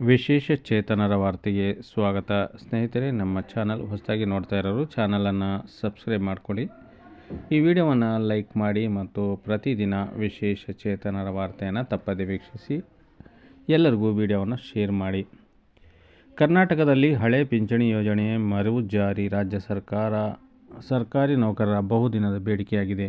ವಿಶೇಷ ಚೇತನರ ವಾರ್ತೆಗೆ ಸ್ವಾಗತ. ಸ್ನೇಹಿತರೆ, ನಮ್ಮ ಚಾನಲ್ ಹೊಸದಾಗಿ ನೋಡ್ತಾ ಇರೋರು ಚಾನಲನ್ನು ಸಬ್ಸ್ಕ್ರೈಬ್ ಮಾಡ್ಕೊಳ್ಳಿ. ಈ ವಿಡಿಯೋವನ್ನು ಲೈಕ್ ಮಾಡಿ ಮತ್ತು ಪ್ರತಿದಿನ ವಿಶೇಷ ಚೇತನರ ವಾರ್ತೆಯನ್ನು ತಪ್ಪದೆ ವೀಕ್ಷಿಸಿ ಎಲ್ಲರಿಗೂ ವಿಡಿಯೋವನ್ನು ಶೇರ್ ಮಾಡಿ. ಕರ್ನಾಟಕದಲ್ಲಿ ಹಳೆ ಪಿಂಚಣಿ ಯೋಜನೆ ಮರು ಜಾರಿ ರಾಜ್ಯ ಸರ್ಕಾರ, ಸರ್ಕಾರಿ ನೌಕರರ ಬಹುದಿನದ ಬೇಡಿಕೆಯಾಗಿದೆ.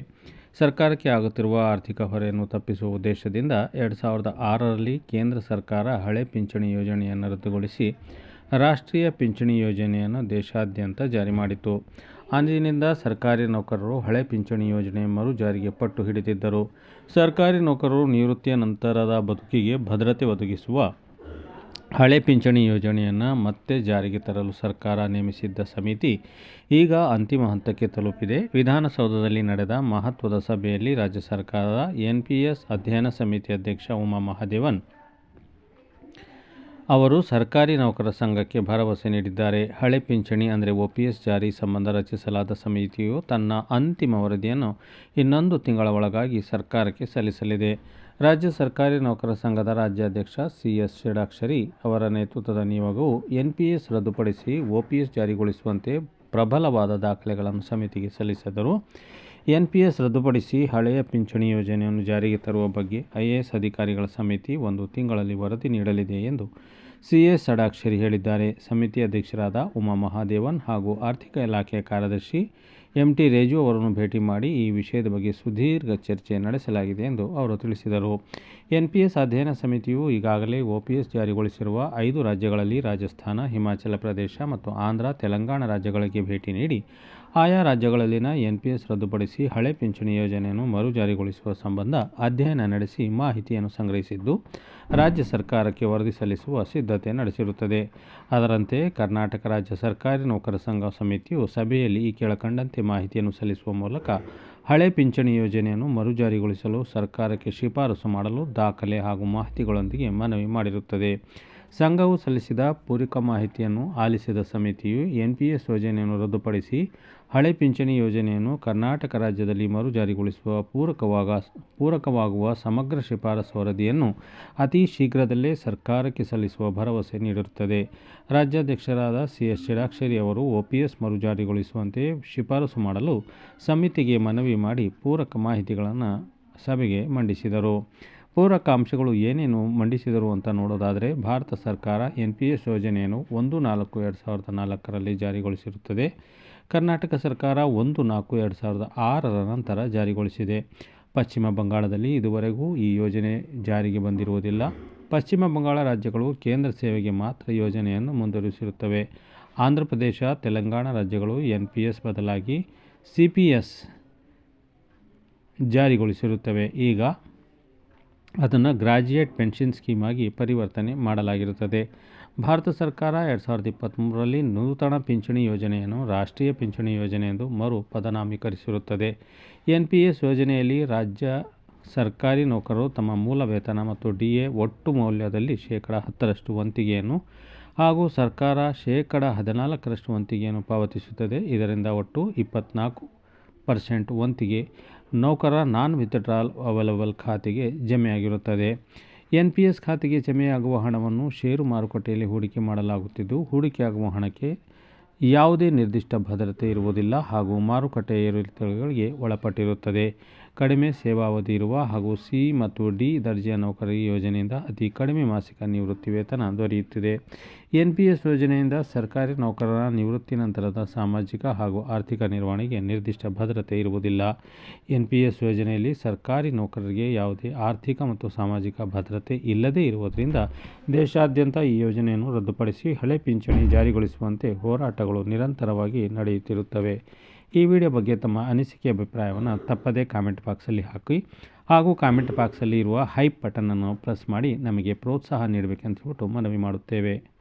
ಸರ್ಕಾರಕ್ಕೆ ಆಗುತ್ತಿರುವ ಆರ್ಥಿಕ ಹೊರೆಯನ್ನು ತಪ್ಪಿಸುವ ಉದ್ದೇಶದಿಂದ ಎರಡು ಸಾವಿರದ ಆರರಲ್ಲಿ ಕೇಂದ್ರ ಸರ್ಕಾರ ಹಳೆ ಪಿಂಚಣಿ ಯೋಜನೆಯನ್ನು ರದ್ದುಗೊಳಿಸಿ ರಾಷ್ಟ್ರೀಯ ಪಿಂಚಣಿ ಯೋಜನೆಯನ್ನು ದೇಶಾದ್ಯಂತ ಜಾರಿ ಮಾಡಿತು ಅಂದಿನಿಂದ ಸರ್ಕಾರಿ ನೌಕರರು ಹಳೆ ಪಿಂಚಣಿ ಯೋಜನೆ ಮರು ಜಾರಿಗೆ ಪಟ್ಟು ಹಿಡಿದಿದ್ದರು. ಸರ್ಕಾರಿ ನೌಕರರು ನಿವೃತ್ತಿಯ ನಂತರದ ಬದುಕಿಗೆ ಭದ್ರತೆ ಒದಗಿಸುವ ಹಳೆ ಪಿಂಚಣಿ ಯೋಜನೆಯನ್ನು ಮತ್ತೆ ಜಾರಿಗೆ ತರಲು ಸರ್ಕಾರ ನೇಮಿಸಿದ್ದ ಸಮಿತಿ ಈಗ ಅಂತಿಮ ಹಂತಕ್ಕೆ ತಲುಪಿದೆ. ವಿಧಾನಸೌಧದಲ್ಲಿ ನಡೆದ ಮಹತ್ವದ ಸಭೆಯಲ್ಲಿ ರಾಜ್ಯ ಸರ್ಕಾರದ ಎನ್ ಪಿ ಎಸ್ ಅಧ್ಯಯನ ಸಮಿತಿ ಅಧ್ಯಕ್ಷ ಉಮಾ ಮಹಾದೇವನ್ ಅವರು ಸರ್ಕಾರಿ ನೌಕರ ಸಂಘಕ್ಕೆ ಭರವಸೆ ನೀಡಿದ್ದಾರೆ. ಹಳೆ ಪಿಂಚಣಿ ಅಂದರೆ ಒ ಪಿ ಎಸ್ ಜಾರಿ ಸಂಬಂಧ ರಚಿಸಲಾದ ಸಮಿತಿಯು ತನ್ನ ಅಂತಿಮ ವರದಿಯನ್ನು ಇನ್ನೊಂದು ತಿಂಗಳ ಒಳಗಾಗಿ ಸರ್ಕಾರಕ್ಕೆ ಸಲ್ಲಿಸಲಿದೆ. ರಾಜ್ಯ ಸರ್ಕಾರಿ ನೌಕರ ಸಂಘದ ರಾಜ್ಯಾಧ್ಯಕ್ಷ ಸಿ ಎಸ್ ಷಡಾಕ್ಷರಿ ಅವರ ನೇತೃತ್ವದ ನಿಯೋಗವು ಎನ್ಪಿಎಸ್ ರದ್ದುಪಡಿಸಿ ಓಪಿಎಸ್ ಜಾರಿಗೊಳಿಸುವಂತೆ ಪ್ರಬಲವಾದ ದಾಖಲೆಗಳನ್ನು ಸಮಿತಿಗೆ ಸಲ್ಲಿಸಿದರು ಎನ್ಪಿಎಸ್ ರದ್ದುಪಡಿಸಿ ಹಳೆಯ ಪಿಂಚಣಿ ಯೋಜನೆಯನ್ನು ಜಾರಿಗೆ ತರುವ ಬಗ್ಗೆ ಐಎಎಸ್ ಅಧಿಕಾರಿಗಳ ಸಮಿತಿ ಒಂದು ತಿಂಗಳಲ್ಲಿ ವರದಿ ನೀಡಲಿದೆ ಎಂದು ಸಿ ಎಸ್ ಷಡಾಕ್ಷರಿ ಹೇಳಿದ್ದಾರೆ. ಸಮಿತಿ ಅಧ್ಯಕ್ಷರಾದ ಉಮಾ ಮಹಾದೇವನ್ ಹಾಗೂ ಆರ್ಥಿಕ ಇಲಾಖೆಯ ಕಾರ್ಯದರ್ಶಿ ಎಂ ಟಿ ರೇಜು ಅವರನ್ನು ಭೇಟಿ ಮಾಡಿ ಈ ವಿಷಯದ ಬಗ್ಗೆ ಸುದೀರ್ಘ ಚರ್ಚೆ ನಡೆಸಲಾಗಿದೆ ಎಂದು ಅವರು ತಿಳಿಸಿದರು. ಎನ್ ಪಿ ಎಸ್ ಅಧ್ಯಯನ ಸಮಿತಿಯು ಈಗಾಗಲೇ ಒ ಪಿ ಎಸ್ ಜಾರಿಗೊಳಿಸಿರುವ ಐದು ರಾಜ್ಯಗಳಲ್ಲಿ ರಾಜಸ್ಥಾನ, ಹಿಮಾಚಲ ಪ್ರದೇಶ ಮತ್ತು ಆಂಧ್ರ, ತೆಲಂಗಾಣ ರಾಜ್ಯಗಳಿಗೆ ಭೇಟಿ ನೀಡಿ ಆಯಾ ರಾಜ್ಯಗಳಲ್ಲಿನ ಎನ್ಪಿಎಸ್ ರದ್ದುಪಡಿಸಿ ಹಳೆ ಪಿಂಚಣಿ ಯೋಜನೆಯನ್ನು ಮರು ಜಾರಿಗೊಳಿಸುವ ಸಂಬಂಧ ಅಧ್ಯಯನ ನಡೆಸಿ ಮಾಹಿತಿಯನ್ನು ಸಂಗ್ರಹಿಸಿದ್ದು, ರಾಜ್ಯ ಸರ್ಕಾರಕ್ಕೆ ವರದಿ ಸಲ್ಲಿಸುವ ಸಿದ್ಧತೆ ನಡೆಸಿರುತ್ತದೆ. ಅದರಂತೆ ಕರ್ನಾಟಕ ರಾಜ್ಯ ಸರ್ಕಾರಿ ನೌಕರ ಸಂಘ ಸಮಿತಿಯು ಸಭೆಯಲ್ಲಿ ಈ ಕೆಳಕಂಡಂತೆ ಮಾಹಿತಿಯನ್ನು ಸಲ್ಲಿಸುವ ಮೂಲಕ ಹಳೆ ಪಿಂಚಣಿ ಯೋಜನೆಯನ್ನು ಮರು ಜಾರಿಗೊಳಿಸಲು ಸರ್ಕಾರಕ್ಕೆ ಶಿಫಾರಸು ಮಾಡಲು ದಾಖಲೆ ಹಾಗೂ ಮಾಹಿತಿಗಳೊಂದಿಗೆ ಮನವಿ ಮಾಡಿರುತ್ತದೆ. ಸಂಘವು ಸಲ್ಲಿಸಿದ ಪೂರಕ ಮಾಹಿತಿಯನ್ನು ಆಲಿಸಿದ ಸಮಿತಿಯು ಎನ್ ಪಿ ಎಸ್ ಯೋಜನೆಯನ್ನು ರದ್ದುಪಡಿಸಿ ಹಳೆ ಪಿಂಚಣಿ ಯೋಜನೆಯನ್ನು ಕರ್ನಾಟಕ ರಾಜ್ಯದಲ್ಲಿ ಮರು ಜಾರಿಗೊಳಿಸುವ ಪೂರಕವಾಗ ಪೂರಕವಾಗುವ ಸಮಗ್ರ ಶಿಫಾರಸು ವರದಿಯನ್ನು ಅತಿ ಶೀಘ್ರದಲ್ಲೇ ಸರ್ಕಾರಕ್ಕೆ ಸಲ್ಲಿಸುವ ಭರವಸೆ ನೀಡಿರುತ್ತದೆ. ರಾಜ್ಯಾಧ್ಯಕ್ಷರಾದ ಸಿ ಎಸ್ ಷಡಾಕ್ಷರಿ ಅವರು ಒ ಪಿ ಎಸ್ ಮರು ಜಾರಿಗೊಳಿಸುವಂತೆ ಶಿಫಾರಸು ಮಾಡಲು ಸಮಿತಿಗೆ ಮನವಿ ಮಾಡಿ ಪೂರಕ ಮಾಹಿತಿಗಳನ್ನು ಸಭೆಗೆ ಮಂಡಿಸಿದರು. ಪೂರಕ ಅಂಶಗಳು ಏನೇನು ಮಂಡಿಸಿದರು ಅಂತ ನೋಡೋದಾದರೆ ಭಾರತ ಸರ್ಕಾರ ಎನ್ ಪಿ ಎಸ್ ಯೋಜನೆಯನ್ನು ಒಂದು ನಾಲ್ಕು ಎರಡು ಸಾವಿರದ ನಾಲ್ಕರಲ್ಲಿ ಜಾರಿಗೊಳಿಸಿರುತ್ತದೆ. ಕರ್ನಾಟಕ ಸರ್ಕಾರ ಒಂದು ನಾಲ್ಕು ಎರಡು ಸಾವಿರದ ಆರರ ನಂತರ ಜಾರಿಗೊಳಿಸಿದೆ. ಪಶ್ಚಿಮ ಬಂಗಾಳದಲ್ಲಿ ಇದುವರೆಗೂ ಈ ಯೋಜನೆ ಜಾರಿಗೆ ಬಂದಿರುವುದಿಲ್ಲ. ಪಶ್ಚಿಮ ಬಂಗಾಳ ರಾಜ್ಯಗಳು ಕೇಂದ್ರ ಸೇವೆಗೆ ಮಾತ್ರ ಯೋಜನೆಯನ್ನು ಮುಂದುವರಿಸಿರುತ್ತವೆ. ಆಂಧ್ರ ಪ್ರದೇಶ, ತೆಲಂಗಾಣ ರಾಜ್ಯಗಳು ಎನ್ ಪಿ ಎಸ್ ಬದಲಾಗಿ ಸಿ ಪಿ ಎಸ್ ಜಾರಿಗೊಳಿಸಿರುತ್ತವೆ. ಈಗ ಅದನ್ನು ಗ್ರಾಜ್ಯುಯೇಟ್ ಪೆನ್ಷನ್ ಸ್ಕೀಮ್ ಆಗಿ ಪರಿವರ್ತನೆ ಮಾಡಲಾಗಿರುತ್ತದೆ. ಭಾರತ ಸರ್ಕಾರ ಎರಡು ಸಾವಿರದ ಇಪ್ಪತ್ತ್ಮೂರರಲ್ಲಿ ನೂತನ ಪಿಂಚಣಿ ಯೋಜನೆಯನ್ನು ರಾಷ್ಟ್ರೀಯ ಪಿಂಚಣಿ ಯೋಜನೆ ಎಂದು ಮರು ಪದನಾಮೀಕರಿಸಿರುತ್ತದೆ. ಎನ್ ಪಿ ಎಸ್ ಯೋಜನೆಯಲ್ಲಿ ರಾಜ್ಯ ಸರ್ಕಾರಿ ನೌಕರರು ತಮ್ಮ ಮೂಲ ವೇತನ ಮತ್ತು ಡಿ ಎ ಒಟ್ಟು ಮೌಲ್ಯದಲ್ಲಿ ಶೇಕಡ ಹತ್ತರಷ್ಟು ವಂತಿಗೆಯನ್ನು ಹಾಗೂ ಸರ್ಕಾರ ಶೇಕಡ ಹದಿನಾಲ್ಕರಷ್ಟು ವಂತಿಗೆಯನ್ನು ಪಾವತಿಸುತ್ತದೆ. ಇದರಿಂದ ಒಟ್ಟು ಇಪ್ಪತ್ತ್ನಾಲ್ಕು ಪರ್ಸೆಂಟ್ ವಂತಿಗೆ ನೌಕರ ನಾನ್ ವಿತ್ಡ್ರಾಲ್ ಅವೈಲಬಲ್ ಖಾತೆಗೆ ಜಮೆಯಾಗಿರುತ್ತದೆ. ಎನ್ ಪಿ ಎಸ್ ಖಾತೆಗೆ ಜಮೆಯಾಗುವ ಹಣವನ್ನು ಷೇರು ಮಾರುಕಟ್ಟೆಯಲ್ಲಿ ಹೂಡಿಕೆ ಮಾಡಲಾಗುತ್ತಿದ್ದು, ಹೂಡಿಕೆಯಾಗುವ ಹಣಕ್ಕೆ ಯಾವುದೇ ನಿರ್ದಿಷ್ಟ ಭದ್ರತೆ ಇರುವುದಿಲ್ಲ ಹಾಗೂ ಮಾರುಕಟ್ಟೆ ಏರಿಳಿತಗಳಿಗೆ ಒಳಪಟ್ಟಿರುತ್ತದೆ. ಕಡಿಮೆ ಸೇವಾವಧಿ ಇರುವ ಹಾಗೂ ಸಿ ಮತ್ತು ಡಿ ದರ್ಜೆಯ ನೌಕರರಿಗೆ ಯೋಜನೆಯಿಂದ ಅತಿ ಕಡಿಮೆ ಮಾಸಿಕ ನಿವೃತ್ತಿ ವೇತನ ದೊರೆಯುತ್ತಿದೆ. ಎನ್ ಪಿ ಎಸ್ ಯೋಜನೆಯಿಂದ ಸರ್ಕಾರಿ ನೌಕರರ ನಿವೃತ್ತಿ ನಂತರದ ಸಾಮಾಜಿಕ ಹಾಗೂ ಆರ್ಥಿಕ ನಿರ್ವಹಣೆಗೆ ನಿರ್ದಿಷ್ಟ ಭದ್ರತೆ ಇರುವುದಿಲ್ಲ. ಎನ್ ಪಿ ಎಸ್ ಯೋಜನೆಯಲ್ಲಿ ಸರ್ಕಾರಿ ನೌಕರರಿಗೆ ಯಾವುದೇ ಆರ್ಥಿಕ ಮತ್ತು ಸಾಮಾಜಿಕ ಭದ್ರತೆ ಇಲ್ಲದೇ ಇರುವುದರಿಂದ ದೇಶಾದ್ಯಂತ ಈ ಯೋಜನೆಯನ್ನು ರದ್ದುಪಡಿಸಿ ಹಳೆ ಪಿಂಚಣಿ ಜಾರಿಗೊಳಿಸುವಂತೆ ಹೋರಾಟಗಳು ನಿರಂತರವಾಗಿ ನಡೆಯುತ್ತಿರುತ್ತವೆ. ಈ ವಿಡಿಯೋ ಬಗ್ಗೆ ತಮ್ಮ ಅನಿಸಿಕೆ, ಅಭಿಪ್ರಾಯವನ್ನು ತಪ್ಪದೇ ಕಾಮೆಂಟ್ ಬಾಕ್ಸಲ್ಲಿ ಹಾಕಿ ಹಾಗೂ ಕಾಮೆಂಟ್ ಬಾಕ್ಸಲ್ಲಿ ಇರುವ ಹೈಪ್ ಬಟನನ್ನು ಪ್ರೆಸ್ ಮಾಡಿ ನಮಗೆ ಪ್ರೋತ್ಸಾಹ ನೀಡಬೇಕೆಂದು ಹೇಳ್ಬಿಟ್ಟು ಮನವಿ ಮಾಡುತ್ತೇವೆ.